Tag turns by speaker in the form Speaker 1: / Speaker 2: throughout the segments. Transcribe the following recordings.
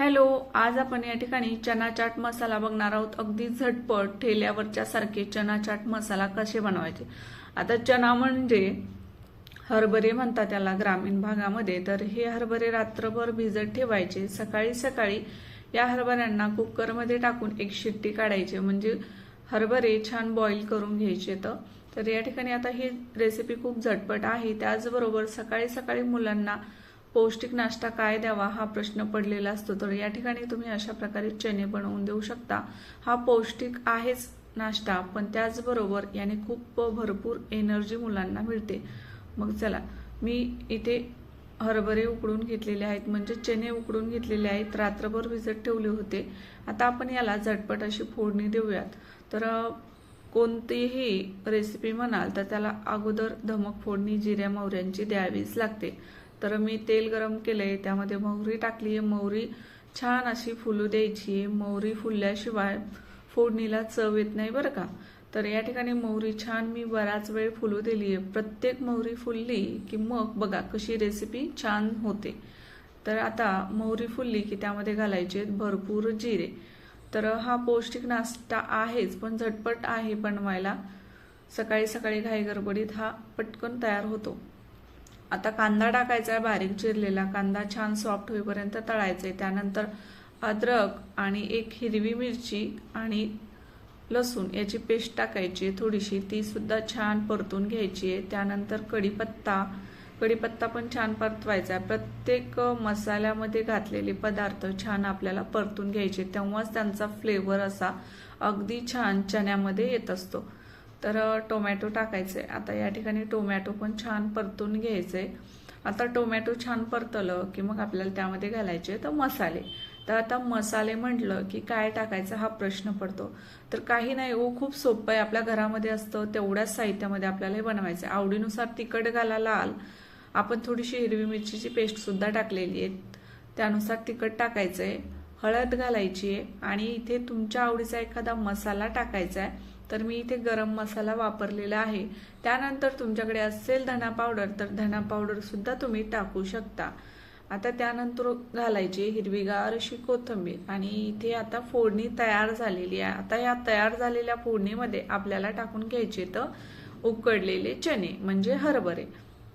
Speaker 1: Hello आज आपण या ठिकाणी चना चाट मसाला बघणार आहोत. अगदी झटपट ठेल्यावरच्या सारखे चना चाट मसाला कसे बनवायचे? आता चना म्हणजे हरभरे म्हणतात त्याला ग्रामीण भागामध्ये. तर हे हरभरे रात्रभर भिजत ठेवायचे. सकाळी सकाळी या हरभऱ्यांना कुकरमध्ये टाकून एक शिट्टी काढायची. म्हणजे हरभरे छान बॉईल करून घ्यायचे तर. तर या ठिकाणी आता ही रेसिपी खूप झटपट आहे. त्याचबरोबर सकाळी सकाळी मुलांना पौष्टिक नाश्ता काय द्यावा हा प्रश्न पडलेला असतो. तर या ठिकाणी तुम्ही अशा प्रकारे चणे बनवून देऊ शकता. हा पौष्टिक आहेच नाश्ता पण त्याचबरोबर याने खूप भरपूर एनर्जी मुलांना मिळते. मग चला मी इथे हरभरे उकडून घेतलेले आहेत म्हणजे चणे उकडून घेतलेले आहेत. रात्रभर भिजत ठेवले होते. आता आपण याला झटपट अशी फोडणी देऊयात. तर कोणतीही रेसिपी म्हणाल तर त्याला अगोदर धमक फोडणी जिऱ्या मोहऱ्यांची द्यावीच लागते. तर मी तेल गरम केलंय त्यामध्ये मोहरी टाकली आहे मोहरी छान अशी फुलू द्यायची. आहे मोहरी फुलल्याशिवाय फोडणीला चव येत नाही बरं का. तर या ठिकाणी मोहरी छान मी बराच वेळ फुलू दिली आहे प्रत्येक मोहरी फुलली की मग बघा कशी रेसिपी छान होते. तर आता मोहरी फुलली की त्यामध्ये घालायचे भरपूर जिरे. तर हा पौष्टिक नाश्ता आहेच पण झटपट आहे बनवायला. सकाळी सकाळी घाई गडबडीत हा पटकन तयार होतो. आता कांदा टाकायचा आहे बारीक चिरलेला. कांदा छान सॉफ्ट होईपर्यंत तळायचा आहे त्यानंतर अद्रक आणि एक हिरवी मिरची आणि लसूण याची पेस्ट टाकायची. आहे थोडीशी ती सुद्धा छान परतून घ्यायची आहे. त्यानंतर कढीपत्ता. कढीपत्ता पण छान परतवायचा आहे. प्रत्येक मसाल्यामध्ये घातलेले पदार्थ छान आपल्याला परतून घ्यायचे. तेव्हाच त्यांचा फ्लेवर असा अगदी छान चण्यामध्ये येत असतो. तर टोमॅटो टाकायचे. आता या ठिकाणी टोमॅटो पण छान परतून घ्यायचे. आता टोमॅटो छान परतलं की मग आपल्याला त्यामध्ये घालायचे तर मसाले. तर आता मसाले म्हटलं की काय टाकायचं हा प्रश्न पडतो. तर काही नाही हो खूप सोपं आहे. आपल्या घरामध्ये असतं तेवढ्याच साहित्यामध्ये आपल्याला हे बनवायचं आहे. आवडीनुसार तिखट घालायला आल आपण थोडीशी हिरवी मिरचीची पेस्टसुद्धा टाकलेली आहे. त्यानुसार तिखट टाकायचं आहे हळद घालायची आहे. आणि इथे तुमच्या आवडीचा एखादा मसाला टाकायचा आहे. तर मी इथे गरम मसाला वापरलेला आहे. त्यानंतर तुमच्याकडे असेल धना पावडर तर धना पावडरसुद्धा तुम्ही टाकू शकता. आता त्यानंतर घालायची हिरवीगार अशी कोथिंबीर आणि इथे आता फोडणी तयार झालेली आहे. आता या तयार झालेल्या फोडणीमध्ये आपल्याला टाकून घ्यायचे तर उकडलेले चणे म्हणजे हरभरे.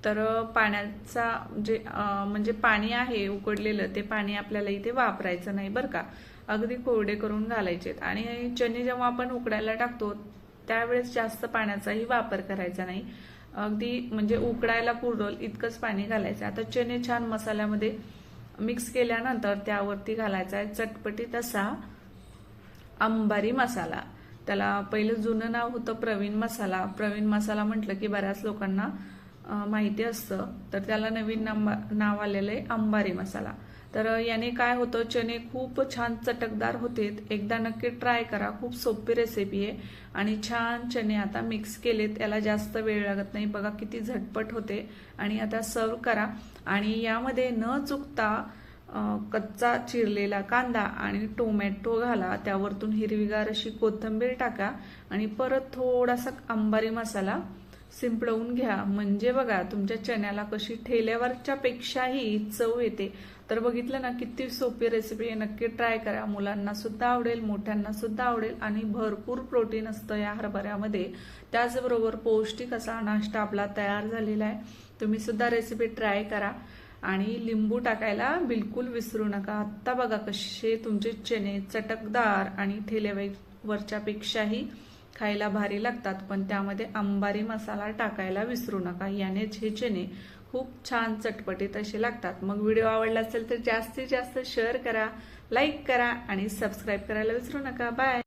Speaker 1: तर पाण्याचा जे म्हणजे पाणी आहे उकडलेलं ते पाणी आपल्याला इथे वापरायचं नाही बरं का? अगदी कोरडे करून घालायचेत आणि चणे जेव्हा आपण उकडायला टाकतो त्यावेळेस जास्त पाण्याचाही वापर करायचा नाही. अगदी म्हणजे उकडायला पुरल इतकंच पाणी घालायचं आता चणे छान मसाल्यामध्ये मिक्स केल्यानंतर त्यावरती घालायचा आहे चटपटीत असा अंबारी मसाला. त्याला पहिलं जुनं नाव होतं प्रवीण मसाला. प्रवीण मसाला म्हटलं की बऱ्याच लोकांना माहिती असतं. तर त्याला नवीन नांबा- नाव आलेलं आहे अंबारी मसाला. तर याने काय होतं चणे खूप छान चटकदार होते एकदा नक्की ट्राय करा. खूप सोपी रेसिपी आहे. आणि छान चणे आता मिक्स केले त्याला जास्त वेळ लागत नाही. बघा किती झटपट होते. आणि आता सर्व करा. आणि यामध्ये न चुकता कच्चा चिरलेला कांदा आणि टोमॅटो घाला. त्यावरतून हिरवीगार अशी कोथिंबीर टाका. आणि परत थोडासा अंबारी मसाला शिंपडवून घ्या. म्हणजे बघा तुमच्या चण्याला कशी ठेल्यावरच्या पेक्षाही चव येते. तर बघितलं ना किती सोपी रेसिपी आहे. नक्की ट्राय करा. मुलांना सुद्धा आवडेल मोठ्यांना सुद्धा आवडेल आणि भरपूर प्रोटीन असतं या हरभऱ्यामध्ये. त्याचबरोबर पौष्टिक असा नाश्ता आपला तयार झालेला आहे. तुम्ही सुद्धा रेसिपी ट्राय करा. आणि लिंबू टाकायला बिलकुल विसरू नका. आत्ता बघा कसे तुमचे चणे चटकदार आणि ठेल्यावरच्या पेक्षाही खायला भारी लागतात पण त्यामध्ये अंबारी मसाला टाकायला विसरू नका. याने झेचेने खूप छान चटपटीत असे लागतात. मग व्हिडिओ आवडला असेल तर जास्तीत जास्त शेअर करा लाईक करा आणि सबस्क्राईब करायला विसरू नका. बाय